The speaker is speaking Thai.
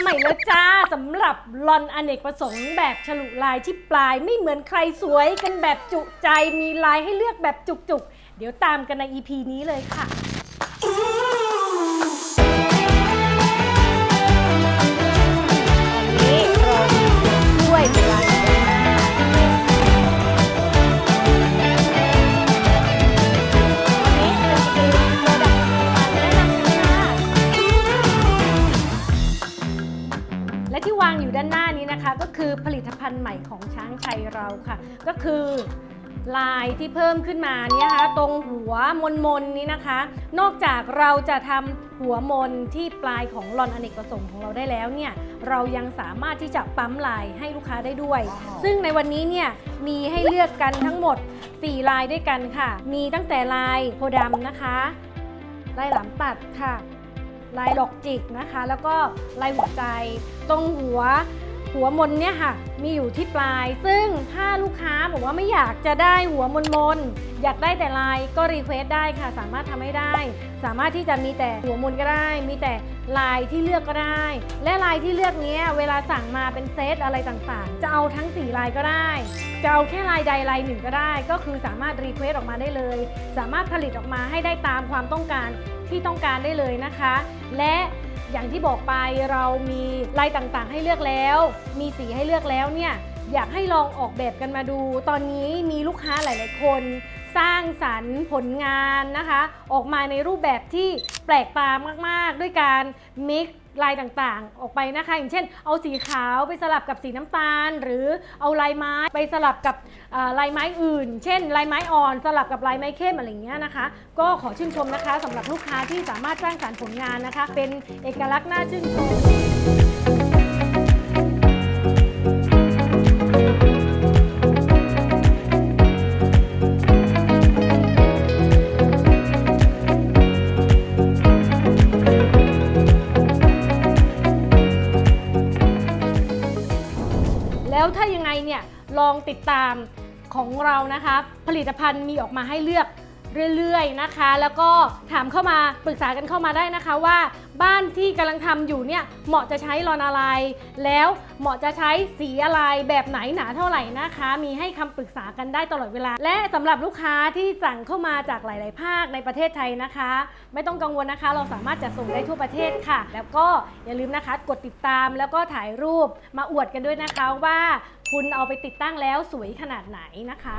ใหม่แล้วจ้าสำหรับลอนอเนกประสงค์แบบฉลุลายที่ปลายไม่เหมือนใครสวยกันแบบจุใจมีลายให้เลือกแบบจุกๆ เดี๋ยวตามกันใน EP นี้เลยค่ะางอยู่ด้านหน้านี้นะคะ ก็คือผลิตภัณฑ์ใหม่ของช้างชัยเราค่ะ ก็คือลายที่เพิ่มขึ้นมาเนี่ยนะคะตรงหัวมนมนนี้นะคะ นอกจากเราจะทำหัวมนที่ปลายของลอนอเนกประสงค์ของเราได้แล้วเนี่ยเรายังสามารถที่จะปั๊มลายให้ลูกค้าได้ด้วย ซึ่งในวันนี้เนี่ยมีให้เลือกกันทั้งหมด 4 ลายด้วยกันค่ะ มีตั้งแต่ลายโพธิ์ดำนะคะลายหลามตัดค่ะ ลายดอกจิกนะคะ แล้วก็ลายหัวใจ ตรงหัวหัวมนเนี่ยค่ะ มีอยู่ที่ปลาย ซึ่งถ้าลูกค้าบอกว่าไม่อยากจะได้หัวมนมนอยากได้แต่ลายก็รีเควสได้ค่ะ สามารถทำให้ได้ สามารถที่จะมีแต่หัวมนก็ได้ มีแต่ลายที่เลือกก็ได้ และลายที่เลือกเนี้ยเวลาสั่งมาเป็นเซตอะไรต่างๆ จะเอาทั้ง 4 ลายก็ได้ จะเอาแค่ลายใดลายหนึ่งก็ได้ ก็คือสามารถรีเควสออกมาได้เลย สามารถผลิตออกมาให้ได้ตามความต้องการที่ต้องการได้เลยนะคะ และอย่างที่บอกไปเรามีลายต่างๆ ให้เลือกแล้ว มีสีให้เลือกแล้วเนี่ย อยากให้ลองออกแบบกันมาดู ตอนนี้มีลูกค้าหลาย ๆ คน สร้างสรรค์ผลงานนะคะ ออกมาในรูปแบบที่แปลกตามาก ๆ ด้วยการมิกลายต่างๆ ออกไปนะคะ อย่างเช่น เอาสีขาวไปสลับกับสีน้ำตาล หรือเอาลายไม้ไปสลับกับลายไม้อื่น เช่น ลายไม้อ่อนสลับกับลายไม้เข้มอะไรอย่างเงี้ยนะคะ ก็ขอชื่นชมนะคะสำหรับลูกค้าที่สามารถสร้างสรรค์ผลงานนะคะ เป็นเอกลักษณ์น่าชื่นชม แล้วถ้ายังไงเนี่ยลองติดตามของเรานะคะ ผลิตภัณฑ์มีออกมาให้เลือก เรื่อยๆนะคะ แล้วก็ถามเข้ามาปรึกษากันเข้ามาได้นะคะว่า บ้านที่กำลังทำอยู่เนี่ยเหมาะจะใช้รอนอะไร แล้วเหมาะจะใช้สีอะไรแบบไหนหนาเท่าไหร่นะคะ มีให้คำปรึกษากันได้ตลอดเวลา และสำหรับลูกค้าที่สั่งเข้ามาจากหลาย ๆ ภาคในประเทศไทยนะคะ ไม่ต้องกังวลนะคะ เราสามารถจัดส่งได้ทั่วประเทศค่ะ แล้วก็อย่าลืมนะคะ กดติดตามแล้วก็ถ่ายรูปมาอวดกันด้วยนะคะว่าคุณเอาไปติดตั้งแล้วสวยขนาดไหนนะคะ